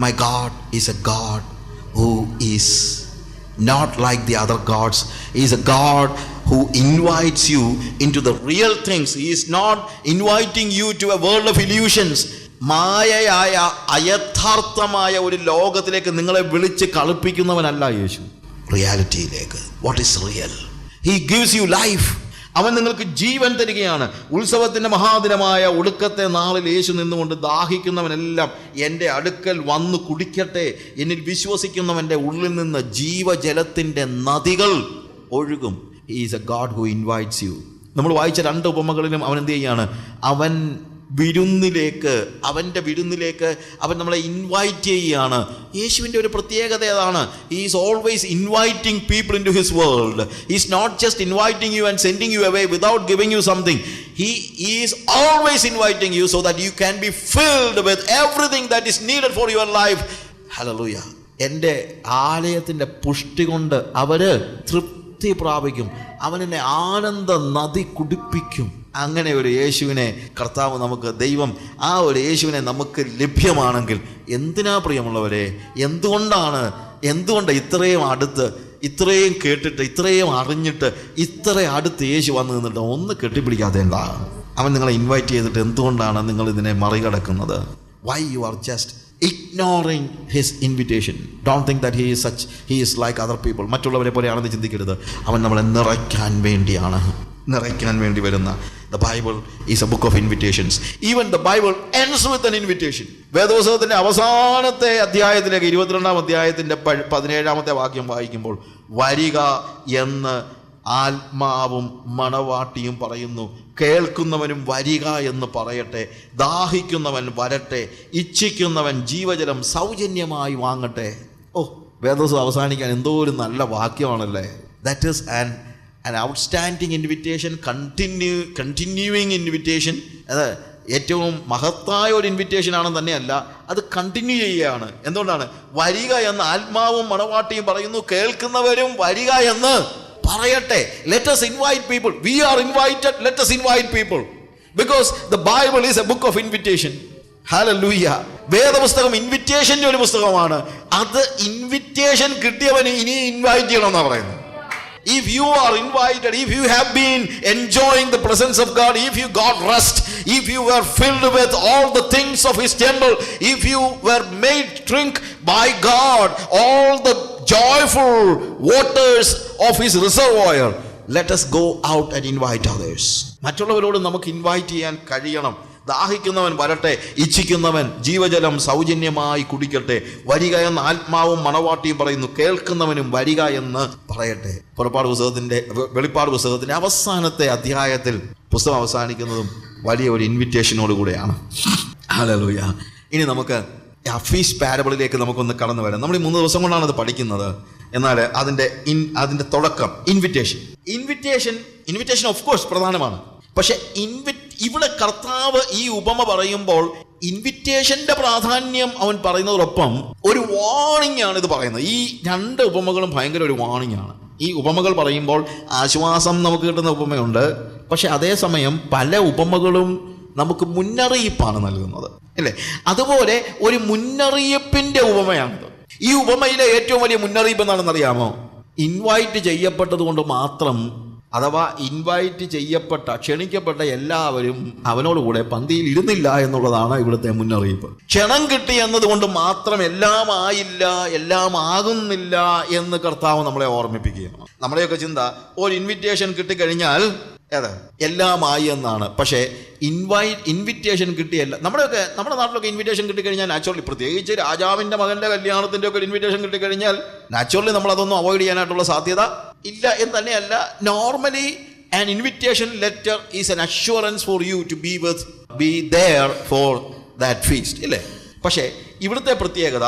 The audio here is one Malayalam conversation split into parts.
My God is a God who is not like the other gods. He is a God who invites you into the real things. He is not inviting you to a world of illusions. മായയായ അയഥാർത്ഥമായ ഒരു ലോകത്തിലേക്ക് നിങ്ങളെ വിളിച്ച് കളിപ്പിക്കുന്നവനല്ല യേശു റിയാലിറ്റിയിലേക്ക് what is real he gives you life അവൻ നിങ്ങൾക്ക് ജീവൻ തരികയാണ്. ഉത്സവത്തിന്റെ മഹാദിനമായ ഒടുക്കത്തെ നാളിൽ യേശു നിന്നുകൊണ്ട് ദാഹിക്കുന്നവനെല്ലാം എന്റെ അടുക്കൽ വന്ന് കുടിക്കട്ടെ. എന്നിൽ വിശ്വസിക്കുന്നവന്റെ ഉള്ളിൽ നിന്ന് ജീവജലത്തിന്റെ നദികൾ ഒഴുകും. Is a God who invites you നമ്മൾ വായിച്ച രണ്ട് ഉപമകളിലും അവൻ എന്ത് ചെയ്യാണ്? അവൻ വിരുന്നിലേക്ക് അവന്റെ വിരുന്നിലേക്ക് അവൻ നമ്മളെ ഇൻവൈറ്റ് ചെയ്യുകയാണ്. യേശുവിന്റെ ഒരു പ്രത്യേകത അതാണ് is always inviting people in to his world is not just inviting you and sending you away without giving you something he is always inviting you so that you can be filled with everything that is needed for your life hallelujah എന്റെ ആലയത്തിന്റെ പുഷ്ടി കൊണ്ട് അവർ തൃപ്തി പ്രാപിക്കും. അവനെന്നെ ആനന്ദ നദി കുടിപ്പിക്കും. അങ്ങനെ ഒരു യേശുവിനെ കർത്താവ് നമുക്ക് ദൈവം ആ ഒരു യേശുവിനെ നമുക്ക് ലഭ്യമാണെങ്കിൽ എന്തിനാ പ്രിയമുള്ളവരെ എന്തുകൊണ്ടാണ് എന്തുകൊണ്ട് ഇത്രയും അടുത്ത് ഇത്രയും കേട്ടിട്ട് ഇത്രയും അറിഞ്ഞിട്ട് ഇത്ര അടുത്ത് യേശു വന്നു നിന്നിട്ട് ഒന്ന് കെട്ടിപ്പിടിക്കാതെ അവൻ നിങ്ങളെ ഇൻവൈറ്റ് ചെയ്തിട്ട് എന്തുകൊണ്ടാണ് നിങ്ങൾ ഇതിനെ മറികടക്കുന്നത്? Why you are just ignoring his invitation don't think that he is such he is like other people മറ്റുള്ളവരെ പോലെയാണെന്ന് ചിന്തിക്കരുത്. അവൻ നമ്മളെ നിറയ്ക്കാൻ വേണ്ടിയാണ്. നിറയ്ക്കാൻ വേണ്ടി വരുന്ന. The Bible is a book of invitations even the Bible ends with an invitation വേദപുസ്തകത്തിന്റെ അവസാനത്തെ അധ്യായത്തിലേക്ക് ഇരുപത്തിരണ്ടാം അധ്യായത്തിന്റെ പതിനേഴാമത്തെ വാക്യം വായിക്കുമ്പോൾ വരിക എന്ന് ആത്മാവും മണവാട്ടിയും പറയുന്നു. കേൾക്കുന്നവനും വരിക എന്ന് പറയട്ടെ. ദാഹിക്കുന്നവൻ വരട്ടെ. ഇച്ഛിക്കുന്നവൻ ജീവജലം സൗജന്യമായി വാങ്ങട്ടെ. ഓ വേദോസ് അവസാനിക്കാൻ എന്തോ ഒരു നല്ല വാക്യമാണല്ലേ? That is an an outstanding invitation continue continuing invitation അത് ഏറ്റവും മഹത്തായ ഒരു ഇൻവിറ്റേഷൻ ആണെന്ന് തന്നെയല്ല അത് കണ്ടിന്യൂ ചെയ്യുകയാണ്. എന്തുകൊണ്ടാണ്? വരിക എന്ന് ആത്മാവും മണവാട്ടിയും പറയുന്നു കേൾക്കുന്നവരും വരിക എന്ന്. പറയട്ടെ let's invite people we are invited let's invite people because the Bible is a book of invitation hallelujah വേദപുസ്തകം ഇൻവിറ്റേഷന്റെ ഒരു പുസ്തകമാണ് അത് ഇൻവിറ്റേഷൻ കിട്ടിയവന് ഇനി ഇൻവൈറ്റ് ചെയ്യണമെന്നാണ് പറയുന്നത് If you are invited, if you have been enjoying the presence of God, if you got rest, if you were filled with all the things of His temple, if you were made drink by God all the joyful waters of His reservoir, let's go out and invite others മറ്റുള്ളവരോട് നമുക്ക് ഇൻവൈറ്റ് ചെയ്യാൻ കഴിയണം. ദാഹിക്കുന്നവൻ വരട്ടെ ഇച്ഛിക്കുന്നവൻ ജീവജലം സൗജന്യമായി കുടിക്കട്ടെ വരിക എന്ന ആത്മാവും മണവാട്ടിയും പറയുന്നു കേൾക്കുന്നവനും വരിക എന്ന് പറയട്ടെ. പുറപ്പാട് പുസ്തകത്തിന്റെ വെളിപ്പാട് പുസ്തകത്തിന്റെ അവസാനത്തെ അധ്യായത്തിൽ പുസ്തകം അവസാനിക്കുന്നതും വലിയ ഒരു ഇൻവിറ്റേഷനോട് കൂടെയാണ് ഇനി നമുക്ക് ഹഫീസ് പാരബിളിലേക്ക് നമുക്കൊന്ന് കടന്നു വരാം. നമ്മൾ ഈ മൂന്ന് ദിവസം കൊണ്ടാണ് അത് പഠിക്കുന്നത്. എന്നാൽ അതിന്റെ ഇൻ അതിന്റെ തുടക്കം invitation invitation invitation of course പ്രധാനമാണ്. പക്ഷെ ഇൻവി ഇവിടെ കർത്താവ് ഈ ഉപമ പറയുമ്പോൾ ഇൻവിറ്റേഷന്റെ പ്രാധാന്യം അവൻ പറയുന്നതോടൊപ്പം ഒരു വാണിംഗ് ആണ് ഇത് പറയുന്നത്. ഈ രണ്ട് ഉപമകളും ഭയങ്കര ഒരു വാണിംഗ് ആണ്. ഈ ഉപമകൾ പറയുമ്പോൾ ആശ്വാസം നമുക്ക് കിട്ടുന്ന ഉപമയുണ്ട്. പക്ഷെ അതേസമയം പല ഉപമകളും നമുക്ക് മുന്നറിയിപ്പാണ് നൽകുന്നത്. അല്ലേ? അതുപോലെ ഒരു മുന്നറിയിപ്പിന്റെ ഉപമയാണിത് ഈ ഉപമയിലെ ഏറ്റവും വലിയ മുന്നറിയിപ്പ് എന്താണെന്ന് അറിയാമോ? ഇൻവൈറ്റ് ചെയ്യപ്പെട്ടത് കൊണ്ട് മാത്രം അഥവാ ഇൻവൈറ്റ് ചെയ്യപ്പെട്ട ക്ഷണിക്കപ്പെട്ട എല്ലാവരും അവനോടുകൂടെ പന്തിയിൽ ഇരുന്നില്ല എന്നുള്ളതാണ് ഇവിടുത്തെ മുന്നറിയിപ്പ്. ക്ഷണം കിട്ടി എന്നതുകൊണ്ട് മാത്രം എല്ലാം ആയില്ല എല്ലാം ആകുന്നില്ല എന്ന് കർത്താവ് നമ്മളെ ഓർമ്മിപ്പിക്കുകയാണ്. നമ്മുടെയൊക്കെ ചിന്ത ഒരു ഇൻവിറ്റേഷൻ കിട്ടിക്കഴിഞ്ഞാൽ ഏത്? എല്ലാമായി എന്നാണ്. പക്ഷേ ഇൻവൈറ്റ് ഇൻവിറ്റേഷൻ കിട്ടിയല്ല. നമ്മുടെയൊക്കെ നമ്മുടെ നാട്ടിലൊക്കെ ഇൻവിറ്റേഷൻ കിട്ടിക്കഴിഞ്ഞാൽ നാച്ചുറലി പ്രത്യേകിച്ച് രാജാവിന്റെ മകന്റെ കല്യാണത്തിന്റെ ഒക്കെ ഇൻവിറ്റേഷൻ കിട്ടിക്കഴിഞ്ഞാൽ നാച്ചുറലി നമ്മൾ അതൊന്നും അവോയ്ഡ് ചെയ്യാനായിട്ടുള്ള സാധ്യത ഇല്ല എന്ന് തന്നെയല്ല. Normally an invitation letter is an assurance for you to be with be there for that feast ഇല്ലേ? പക്ഷേ ഇവിടുത്തെ പ്രത്യേകത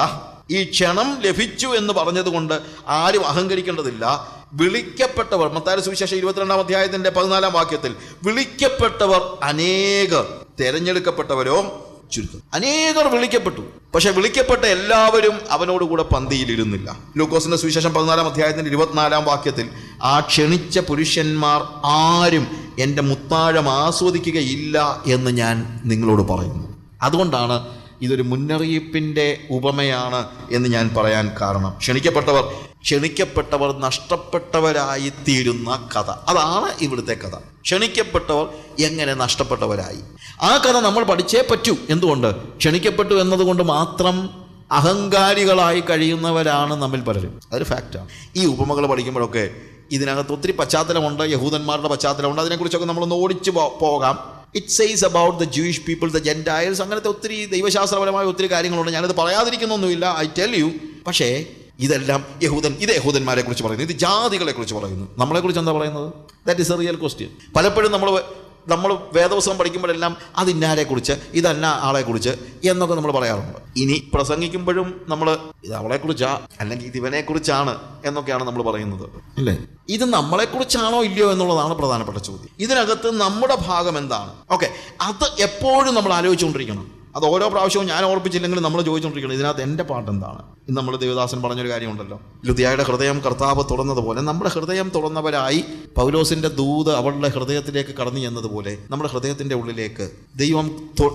ഈ ക്ഷണം ലഭിച്ചു എന്ന് പറഞ്ഞതുകൊണ്ട് ആരും അഹങ്കരിക്കേണ്ടതില്ല. വിളിക്കപ്പെട്ടവർ മത്താര സുവിശേഷം ഇരുപത്തിരണ്ടാം അധ്യായത്തിന്റെ പതിനാലാം വാക്യത്തിൽ വിളിക്കപ്പെട്ടവർ അനേകർ തെരഞ്ഞെടുക്കപ്പെട്ടവരോ ചുരുക്കം. അനേകർ വിളിക്കപ്പെട്ടു. പക്ഷെ വിളിക്കപ്പെട്ട എല്ലാവരും അവനോട് കൂടെ പന്തിയിലിരുന്നില്ല. ലൂക്കോസിന്റെ സുവിശേഷം പതിനാലാം അധ്യായത്തിന്റെ ഇരുപത്തിനാലാം വാക്യത്തിൽ ആ ക്ഷണിച്ച പുരുഷന്മാർ ആരും എന്റെ മുത്താഴം ആസ്വദിക്കുകയില്ല എന്ന് ഞാൻ നിങ്ങളോട് പറയുന്നു. അതുകൊണ്ടാണ് ഇതൊരു മുന്നറിയിപ്പിന്റെ ഉപമയാണ് എന്ന് ഞാൻ പറയാൻ കാരണം. ക്ഷണിക്കപ്പെട്ടവർ ക്ഷണിക്കപ്പെട്ടവർ നഷ്ടപ്പെട്ടവരായി തീരുന്ന കഥ. അതാണ് ഇവിടുത്തെ കഥ. ക്ഷണിക്കപ്പെട്ടവർ എങ്ങനെ നഷ്ടപ്പെട്ടവരായി? ആ കഥ നമ്മൾ പഠിച്ചേ പറ്റൂ. എന്തുകൊണ്ട്? ക്ഷണിക്കപ്പെട്ടു എന്നതുകൊണ്ട് മാത്രം അഹങ്കാരികളായി കഴിയുന്നവരാണ് നമ്മിൽ പലരും. അതൊരു ഫാക്റ്റാണ് ഈ ഉപമകൾ പഠിക്കുമ്പോഴൊക്കെ ഇതിനകത്ത് ഒത്തിരി പശ്ചാത്തലമുണ്ട്. യഹൂദന്മാരുടെ പശ്ചാത്തലമുണ്ട്. അതിനെക്കുറിച്ചൊക്കെ നമ്മളൊന്ന് ഓടിച്ചു പോകാം. It says about the Jewish people the Gentiles അങ്ങനത്തെ ഒത്തിരി ദൈവശാസ്ത്രപരമായ ഒത്തിരി കാര്യങ്ങളുണ്ട്. ഞാനത് പറയാതിരിക്കുന്നൊന്നുമില്ല. ഐ ടെൽ യു പക്ഷേ ഇതെല്ലാം യഹൂദൻ ഇത് യഹൂദന്മാരെ കുറിച്ച് പറയുന്നു. ഇത് ജാതികളെ കുറിച്ച് പറയുന്നു. നമ്മളെ കുറിച്ച് എന്താ പറയുന്നത്? That is a real question പലപ്പോഴും നമ്മൾ നമ്മൾ വേദപുസ്തകം പഠിക്കുമ്പോഴെല്ലാം അത് ഇന്നാരെ കുറിച്ച് ഇതല്ല ആളെ കുറിച്ച് എന്നൊക്കെ നമ്മൾ പറയാറുണ്ട്. ഇനി പ്രസംഗിക്കുമ്പോഴും നമ്മൾ ഇത് അവളെ കുറിച്ചാ അല്ലെങ്കിൽ ഇത് ഇവനെ കുറിച്ചാണ് എന്നൊക്കെയാണ് നമ്മൾ പറയുന്നത്. അല്ലേ? ഇത് നമ്മളെക്കുറിച്ചാണോ ഇല്ലയോ എന്നുള്ളതാണ് പ്രധാനപ്പെട്ട ചോദ്യം. ഇതിനകത്ത് നമ്മുടെ ഭാഗം എന്താണ്? ഓക്കെ അത് എപ്പോഴും നമ്മൾ ആലോചിച്ചുകൊണ്ടിരിക്കണം. അത് ഓരോ പ്രാവശ്യവും ഞാൻ ഓർപ്പിച്ചില്ലെങ്കിലും നമ്മൾ ചോദിച്ചുകൊണ്ടിരിക്കണം ഇതിനകത്ത് എന്റെ പാട്ട് എന്താണ് ഇന്ന് നമ്മൾ ദേവദാസൻ പറഞ്ഞൊരു കാര്യമുണ്ടല്ലോ. ലുതിയായുടെ ഹൃദയം കർത്താവ് തുറന്നതുപോലെ നമ്മുടെ ഹൃദയം തുറന്നവരായി പൗലോസിന്റെ ദൂത് അവളുടെ ഹൃദയത്തിലേക്ക് കടന്നു ചെന്നതുപോലെ നമ്മുടെ ഹൃദയത്തിന്റെ ഉള്ളിലേക്ക് ദൈവം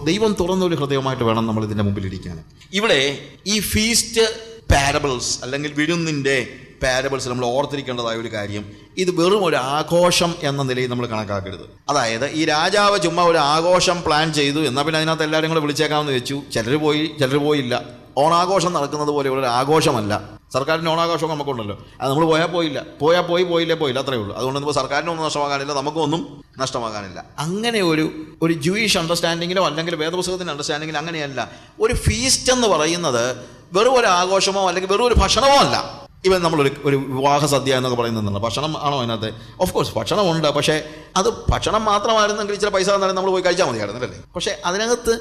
ദൈവം തുറന്ന ഒരു ഹൃദയമായിട്ട് വേണം നമ്മൾ ഇതിന്റെ മുമ്പിലിരിക്കാൻ. ഇവിടെ ഈ ഫീസ്റ്റ് പാരബിൾസ് അല്ലെങ്കിൽ വിരുന്നിന്റെ പാരബിൾസ് നമ്മൾ ഓർത്തിരിക്കേണ്ടതായ ഒരു കാര്യം ഇത് വെറും ഒരു ആഘോഷം എന്ന നിലയിൽ നമ്മൾ കണക്കാക്കരുത്. അതായത് ഈ രാജാവ് ചുമ്മാ ഒരു ആഘോഷം പ്ലാൻ ചെയ്തു എന്നാൽ പിന്നെ അതിനകത്ത് എല്ലാവരും കൂടെ വിളിച്ചേക്കാമെന്ന് വെച്ചു. ചിലർ പോയി ചിലർ പോയില്ല. ഓണാഘോഷം നടക്കുന്നത് പോലെ ഒരു ആഘോഷമല്ല. സർക്കാരിന്റെ ഓണാഘോഷം നമുക്കുണ്ടല്ലോ. അത് നമ്മൾ പോയാൽ പോയില്ല. പോയാൽ പോയി പോയില്ലേ പോയില്ല അത്രയേ ഉള്ളൂ. അതുകൊണ്ട് ഇപ്പോൾ സർക്കാരിനൊന്നും നഷ്ടമാകാനില്ല നമുക്കൊന്നും നഷ്ടമാകാനില്ല അങ്ങനെ ഒരു ഒരു ജൂയിഷ് അണ്ടർസ്റ്റാൻഡിങ്ങിലോ അല്ലെങ്കിൽ വേദപുസ്തകത്തിന്റെ അണ്ടർസ്റ്റാൻഡിങ്ങിലോ അങ്ങനെയല്ല. ഒരു ഫീസ്റ്റ് എന്ന് പറയുന്നത് വെറും ഒരു ആഘോഷമോ അല്ലെങ്കിൽ വെറും ഒരു ഭക്ഷണമോ അല്ല. ഇവൻ നമ്മളൊരു ഒരു വിവാഹ സദ്യ എന്നൊക്കെ പറയുന്നുണ്ടല്ലോ. ഭക്ഷണം ആണോ അതിനകത്ത്? ഓഫ് കോഴ്സ് ഭക്ഷണമുണ്ട്. പക്ഷേ അത് ഭക്ഷണം മാത്രമായിരുന്നെങ്കിൽ ഇച്ചിരി പൈസ തന്നാലും നമ്മൾ പോയി കഴിച്ചാൽ മതിയായിരുന്നു അല്ലേ പക്ഷേ അതിനകത്ത്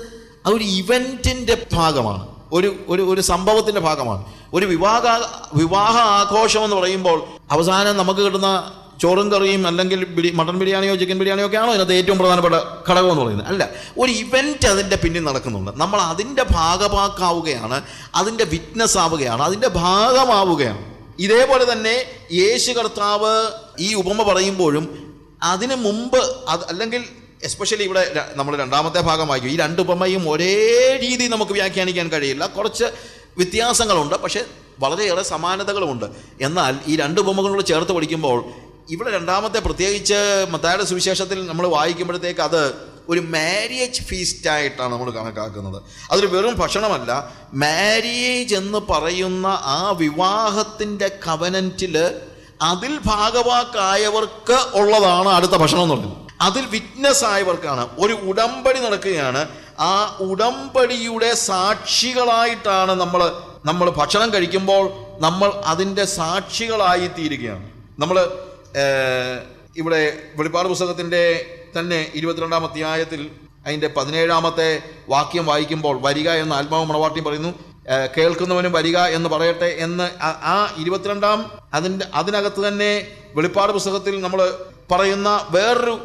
ആ ഒരു ഇവന്റിന്റെ ഭാഗമാണ്. ഒരു ഒരു ഒരു സംഭവത്തിന്റെ ഭാഗമാണ്. ഒരു വിവാഹ വിവാഹ ആഘോഷം എന്ന് പറയുമ്പോൾ അവസാനം നമുക്ക് കിട്ടുന്ന ചോറും കറിയും അല്ലെങ്കിൽ ബിരി മട്ടൻ ബിരിയാണിയോ ചിക്കൻ ബിരിയാണിയോ ഒക്കെ ആണോ അതിനകത്ത് ഏറ്റവും പ്രധാനപ്പെട്ട ഘടകം എന്ന് പറയുന്നത്? അല്ല. ഒരു ഇവന്റ് അതിന്റെ പിന്നിൽ നടക്കുന്നുണ്ട്. നമ്മൾ അതിന്റെ ഭാഗമാക്കാവുകയാണ് അതിന്റെ വിറ്റ്നസ് ആവുകയാണ് അതിന്റെ ഭാഗമാവുകയാണ്. ഇതേപോലെ തന്നെ യേശു കർത്താവ് ഈ ഉപമ പറയുമ്പോഴും അതിന് മുമ്പ് അത് അല്ലെങ്കിൽ എസ്പെഷ്യലി ഇവിടെ നമ്മൾ രണ്ടാമത്തെ ഭാഗം വായിക്കും ഈ രണ്ട് ഉപമയും ഒരേ രീതി നമുക്ക് വ്യാഖ്യാനിക്കാൻ കഴിയില്ല. കുറച്ച് വ്യത്യാസങ്ങളുണ്ട്. പക്ഷേ വളരെയേറെ സമാനതകളുമുണ്ട്. എന്നാൽ ഈ രണ്ട് ഉപമകളോട് ചേർത്ത് പഠിക്കുമ്പോൾ ഇവിടെ രണ്ടാമത്തെ പ്രത്യേകിച്ച് മത്തായുടെ സുവിശേഷത്തിൽ നമ്മൾ വായിക്കുമ്പോഴത്തേക്ക് അത് ഒരു മാരിയേജ് ഫീസ്റ്റ് ആയിട്ടാണ് നമ്മൾ കണക്കാക്കുന്നത്. അതൊരു വെറും ഭക്ഷണമല്ല. മാരിയേജ് എന്ന് പറയുന്ന ആ വിവാഹത്തിന്റെ കവനന്റിൽ അതിൽ ഭാഗവാക്കായവർക്ക് ഉള്ളതാണ് അടുത്ത ഭക്ഷണം എന്ന് പറയുന്നത്. അതിൽ വിറ്റ്നസ് ആയവർക്കാണ്. ഒരു ഉടമ്പടി നടക്കുകയാണ്. ആ ഉടമ്പടിയുടെ സാക്ഷികളായിട്ടാണ് നമ്മൾ നമ്മൾ ഭക്ഷണം കഴിക്കുമ്പോൾ നമ്മൾ അതിന്റെ സാക്ഷികളായി തീരുകയാണ് നമ്മൾ ഇവിടെ വെളിപ്പാട് പുസ്തകത്തിന്റെ തന്നെ ഇരുപത്തിരണ്ടാം അധ്യായത്തിൽ അതിന്റെ പതിനേഴാമത്തെ വാക്യം വായിക്കുമ്പോൾ വരിക എന്ന് ആത്മാവ് മണവാട്ടി പറയുന്നു. കേൾക്കുന്നവനും വരിക എന്ന് പറയട്ടെ എന്ന് ആ- ഇരുപത്തിരണ്ടാം അതിന്റെ അതിനകത്ത് തന്നെ വെളിപ്പാട് പുസ്തകത്തിൽ നമ്മൾ പറയുന്ന വേറൊരു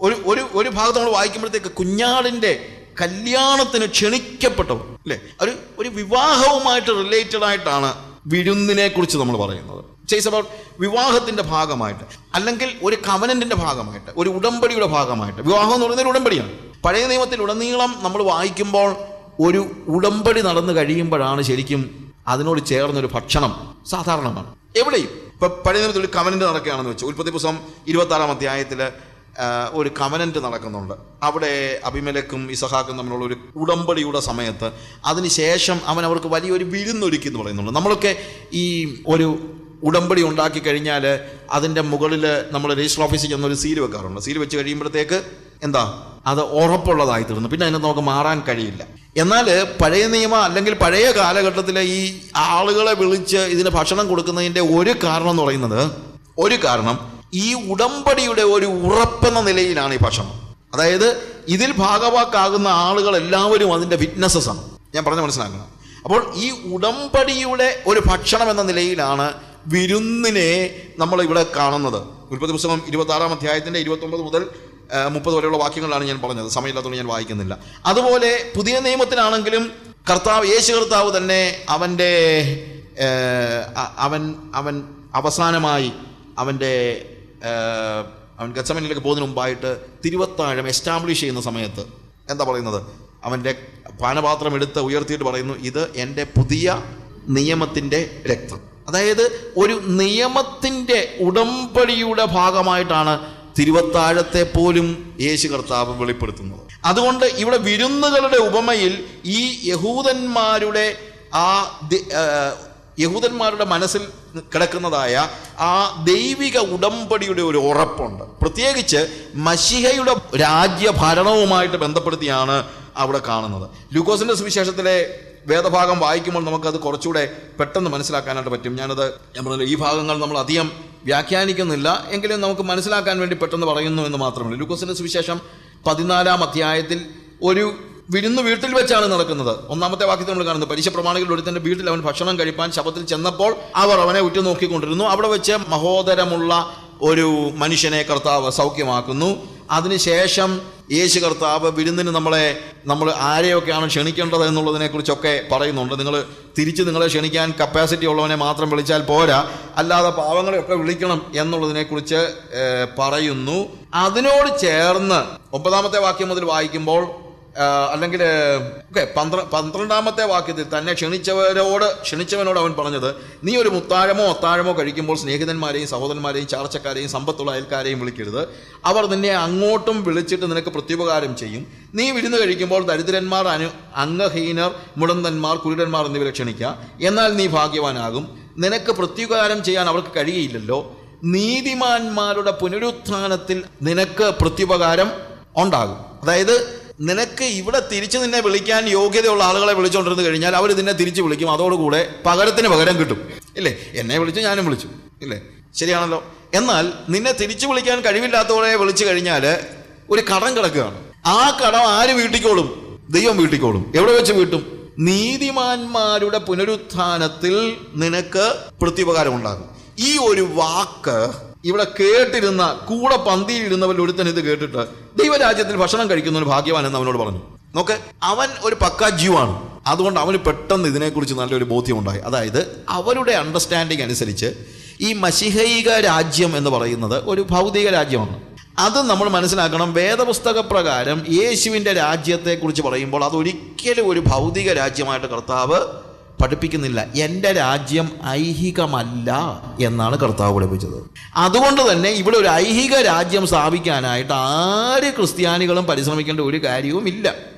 ഒരു ഒരു ഒരു ഭാഗത്ത് നമ്മൾ വായിക്കുമ്പോഴത്തേക്ക് കുഞ്ഞാടിന്റെ കല്യാണത്തിന് ക്ഷണിക്കപ്പെട്ടവർ അല്ലേ? ഒരു ഒരു വിവാഹവുമായിട്ട് റിലേറ്റഡ് ആയിട്ടാണ് വിരുന്നിനെ കുറിച്ച് നമ്മൾ പറയുന്നത്. ചേസ് അബൌട്ട് വിവാഹത്തിന്റെ ഭാഗമായിട്ട് അല്ലെങ്കിൽ ഒരു കവനന്റിന്റെ ഭാഗമായിട്ട് ഒരു ഉടമ്പടിയുടെ ഭാഗമായിട്ട്. വിവാഹം എന്ന് പറയുന്നത് ഒരു ഉടമ്പടിയാണ്. പഴയ നിയമത്തിൽ ഉടനീളം നമ്മൾ വായിക്കുമ്പോൾ ഒരു ഉടമ്പടി നടന്നു കഴിയുമ്പോഴാണ് ശരിക്കും അതിനോട് ചേർന്നൊരു ഭക്ഷണം സാധാരണമാണ്. എവിടെയും. ഇപ്പൊ പഴയ നിയമത്തിൽ ഒരു കവനന്റ് നടക്കുകയാണെന്ന് വെച്ചു. ഉൽപ്പത്തി പുസ്തകം ഇരുപത്തി ആറാം അധ്യായത്തിൽ ഒരു കവനന്റ് നടക്കുന്നുണ്ട്. അവിടെ അഭിമലക്കും ഇസഹാക്കും തമ്മിലുള്ള ഒരു ഉടമ്പടിയുടെ സമയത്ത് അതിനുശേഷം അവൻ അവർക്ക് വലിയൊരു വിരുന്നൊരുക്കി എന്ന് പറയുന്നുണ്ട്. നമ്മളൊക്കെ ഈ ഒരു ഉടമ്പടി ഉണ്ടാക്കി കഴിഞ്ഞാൽ അതിന്റെ മുകളിൽ നമ്മൾ രജിസ്റ്റർ ഓഫീസിൽ ചെന്നൊരു സീൽ വെക്കാറുണ്ട്. സീൽ വെച്ച് കഴിയുമ്പോഴത്തേക്ക് എന്താ? അത് ഉറപ്പുള്ളതായി തീർന്നു. പിന്നെ അതിനെ നമുക്ക് മാറാൻ കഴിയില്ല. എന്നാൽ പഴയ നിയമ അല്ലെങ്കിൽ പഴയ കാലഘട്ടത്തിലെ ഈ ആളുകളെ വിളിച്ച് ഇതിന് ഭക്ഷണം കൊടുക്കുന്നതിന്റെ ഒരു കാരണം എന്ന് പറയുന്നത് ഒരു കാരണം ഈ ഉടമ്പടിയുടെ ഒരു ഉറപ്പെന്ന നിലയിലാണ് ഈ ഭക്ഷണം. അതായത് ഇതിൽ ഭാഗവാക്കാകുന്ന ആളുകൾ എല്ലാവരും അതിന്റെ വിറ്റ്നസ്സസ് ആണ്. ഞാൻ പറഞ്ഞ മനസ്സിലാക്കണം. അപ്പോൾ ഈ ഉടമ്പടിയുടെ ഒരു ഭക്ഷണം എന്ന നിലയിലാണ് വിരുന്നിനെ നമ്മൾ ഇവിടെ കാണുന്നത്. ഉൽപ്പത്തി പുസ്തകം ഇരുപത്തി ആറാം അധ്യായത്തിന്റെ ഇരുപത്തൊമ്പത് മുതൽ മുപ്പത് വരെയുള്ള വാക്യങ്ങളാണ് ഞാൻ പറഞ്ഞത്. സമയമില്ലാത്തതുകൊണ്ട് ഞാൻ വായിക്കുന്നില്ല. അതുപോലെ പുതിയ നിയമത്തിലാണെങ്കിലും കർത്താവ് യേശു കർത്താവ് തന്നെ അവന്റെ അവൻ അവൻ അവസാനമായി അവന്റെ അവൻ ഗച്ചമനിലേക്ക് പോകുന്നതിന് മുമ്പായിട്ട് തിരുവത്താഴം എസ്റ്റാബ്ലിഷ് ചെയ്യുന്ന സമയത്ത് എന്താ പറയുന്നത്? അവന്റെ പാനപാത്രം എടുത്ത് ഉയർത്തിയിട്ട് പറയുന്നു ഇത് എന്റെ പുതിയ നിയമത്തിന്റെ രക്തം. അതായത് ഒരു നിയമത്തിന്റെ ഉടമ്പടിയുടെ ഭാഗമായിട്ടാണ് തിരുവത്താഴത്തെ പോലും യേശു കർത്താവ് വെളിപ്പെടുത്തുന്നത്. അതുകൊണ്ട് ഇവിടെ വിരുന്നുകളുടെ ഉപമയിൽ ഈ യഹൂദന്മാരുടെ ആ യഹൂദന്മാരുടെ മനസ്സിൽ കിടക്കുന്നതായ ആ ദൈവിക ഉടമ്പടിയുടെ ഒരു ഉറപ്പുണ്ട്. പ്രത്യേകിച്ച് മഷിഹയുടെ രാജ്യഭരണവുമായിട്ട് ബന്ധപ്പെടുത്തിയാണ് അവിടെ കാണുന്നത്. ലൂക്കോസിന്റെ സുവിശേഷത്തിലെ വേദഭാഗം വായിക്കുമ്പോൾ നമുക്കത് കുറച്ചുകൂടെ പെട്ടെന്ന് മനസ്സിലാക്കാനായിട്ട് പറ്റും. ഞാനത് ഞാൻ പറഞ്ഞല്ലോ ഈ ഭാഗങ്ങൾ നമ്മൾ അധികം വ്യാഖ്യാനിക്കുന്നില്ല. എങ്കിലും നമുക്ക് മനസ്സിലാക്കാൻ വേണ്ടി പെട്ടെന്ന് പറയുന്നു എന്ന് മാത്രമല്ല ലൂക്കോസിന്റെ സുവിശേഷം പതിനാലാം അധ്യായത്തിൽ ഒരു വിരുന്ന് വീട്ടിൽ വെച്ചാണ് നടക്കുന്നത്. ഒന്നാമത്തെ വാക്യത്തിൽ നമ്മൾ കാണുന്നത് പരിശ പ്രമാണികളുടെ ഒരുത്തന്റെ വീട്ടിൽ അവൻ ഭക്ഷണം കഴിപ്പാൻ ശബത്തിൽ ചെന്നപ്പോൾ അവർ അവനെ ഉറ്റുനോക്കിക്കൊണ്ടിരുന്നു. അവിടെ വെച്ച് മഹോദരമുള്ള ഒരു മനുഷ്യനെ കർത്താവ് സൗഖ്യമാക്കുന്നു. അതിനുശേഷം യേശു കർത്താവ് വിരുന്നിന് നമ്മളെ നമ്മൾ ആരെയൊക്കെയാണ് ക്ഷണിക്കേണ്ടത് എന്നുള്ളതിനെ കുറിച്ചൊക്കെ പറയുന്നുണ്ട്. നിങ്ങൾ തിരിച്ച് നിങ്ങളെ ക്ഷണിക്കാൻ കപ്പാസിറ്റി ഉള്ളവനെ മാത്രം വിളിച്ചാൽ പോരാ. അല്ലാതെ പാവങ്ങളെയൊക്കെ വിളിക്കണം എന്നുള്ളതിനെക്കുറിച്ച് പറയുന്നു. അതിനോട് ചേർന്ന് ഒമ്പതാമത്തെ വാക്യം മുതൽ വായിക്കുമ്പോൾ അല്ലെങ്കിൽ ഓക്കെ പന്ത്ര പന്ത്രണ്ടാമത്തെ വാക്യത്തിൽ തന്നെ ക്ഷണിച്ചവരോട് ക്ഷണിച്ചവനോട് അവൻ പറഞ്ഞത് നീ ഒരു മുത്താഴമോ ഒത്താഴമോ കഴിക്കുമ്പോൾ സ്നേഹിതന്മാരെയും സഹോദരന്മാരെയും ചാർച്ചക്കാരെയും സമ്പത്തുള്ള അയൽക്കാരെയും വിളിക്കരുത്. അവർ നിന്നെ അങ്ങോട്ടും വിളിച്ചിട്ട് നിനക്ക് പ്രത്യുപകാരം ചെയ്യും. നീ വിരുന്ന് കഴിക്കുമ്പോൾ ദരിദ്രന്മാർ അനു അംഗഹീനർ മുടന്തന്മാർ കുരുടന്മാർ എന്നിവരെ ക്ഷണിക്കുക എന്നാൽ നീ ഭാഗ്യവാനാകും. നിനക്ക് പ്രത്യുപകാരം ചെയ്യാൻ അവർക്ക് കഴിയില്ലല്ലോ. നീതിമാന്മാരുടെ പുനരുത്ഥാനത്തിൽ നിനക്ക് പ്രത്യുപകാരം ഉണ്ടാകും. അതായത് നിനക്ക് ഇവിടെ തിരിച്ച് നിന്നെ വിളിക്കാൻ യോഗ്യതയുള്ള ആളുകളെ വിളിച്ചുകൊണ്ടിരുന്ന് കഴിഞ്ഞാൽ അവർ നിന്നെ തിരിച്ച് വിളിക്കും. അതോടുകൂടെ പകരത്തിന് പകരം കിട്ടും. ഇല്ലേ? എന്നെ വിളിച്ചു ഞാനും വിളിച്ചു. ഇല്ലേ? ശരിയാണല്ലോ. എന്നാൽ നിന്നെ തിരിച്ചു വിളിക്കാൻ കഴിവില്ലാത്തവരെ വിളിച്ചു കഴിഞ്ഞാൽ ഒരു കടം കിടക്കുകയാണ്. ആ കടം ആര് വീട്ടിക്കോളും? ദൈവം വീട്ടിക്കോളും. എവിടെ വെച്ച് വീട്ടും? നീതിമാന്മാരുടെ പുനരുത്ഥാനത്തിൽ നിനക്ക് പ്രത്യുപകാരം ഉണ്ടാകും ഈ ഒരു വാക്ക് ഇവിടെ കേട്ടിരുന്ന കൂടെ പന്തിയിലിരുന്നവരിൽ ഒരുത്തൻ ഇത് കേട്ടിട്ട് ദൈവരാജ്യത്തിൽ ഭക്ഷണം കഴിക്കുന്ന ഒരു ഭാഗ്യവാൻ എന്ന് അവനോട് പറഞ്ഞു. നോക്ക് അവൻ ഒരു പക്ക ജീവാണ്. അതുകൊണ്ട് അവന് പെട്ടെന്ന് ഇതിനെക്കുറിച്ച് നല്ലൊരു ബോധ്യമുണ്ടായി. അതായത് അവരുടെ അണ്ടർസ്റ്റാൻഡിങ് അനുസരിച്ച് ഈ മഷിഹൈക രാജ്യം എന്ന് പറയുന്നത് ഒരു ഭൗതിക രാജ്യമാണ്. അത് നമ്മൾ മനസ്സിലാക്കണം. വേദപുസ്തക പ്രകാരം യേശുവിന്റെ രാജ്യത്തെക്കുറിച്ച് പറയുമ്പോൾ അതൊരിക്കലും ഒരു ഭൗതിക രാജ്യമായിട്ട് കർത്താവ് പഠിപ്പിക്കുന്നില്ല. എന്റെ രാജ്യം ഐഹികമല്ല എന്നാണ് കർത്താവ് പഠിപ്പിച്ചത്. അതുകൊണ്ട് തന്നെ ഇവിടെ ഒരു ഐഹിക രാജ്യം സ്ഥാപിക്കാനായിട്ട് ആര് ക്രിസ്ത്യാനികളും പരിശ്രമിക്കേണ്ട ഒരു കാര്യവും ഇല്ല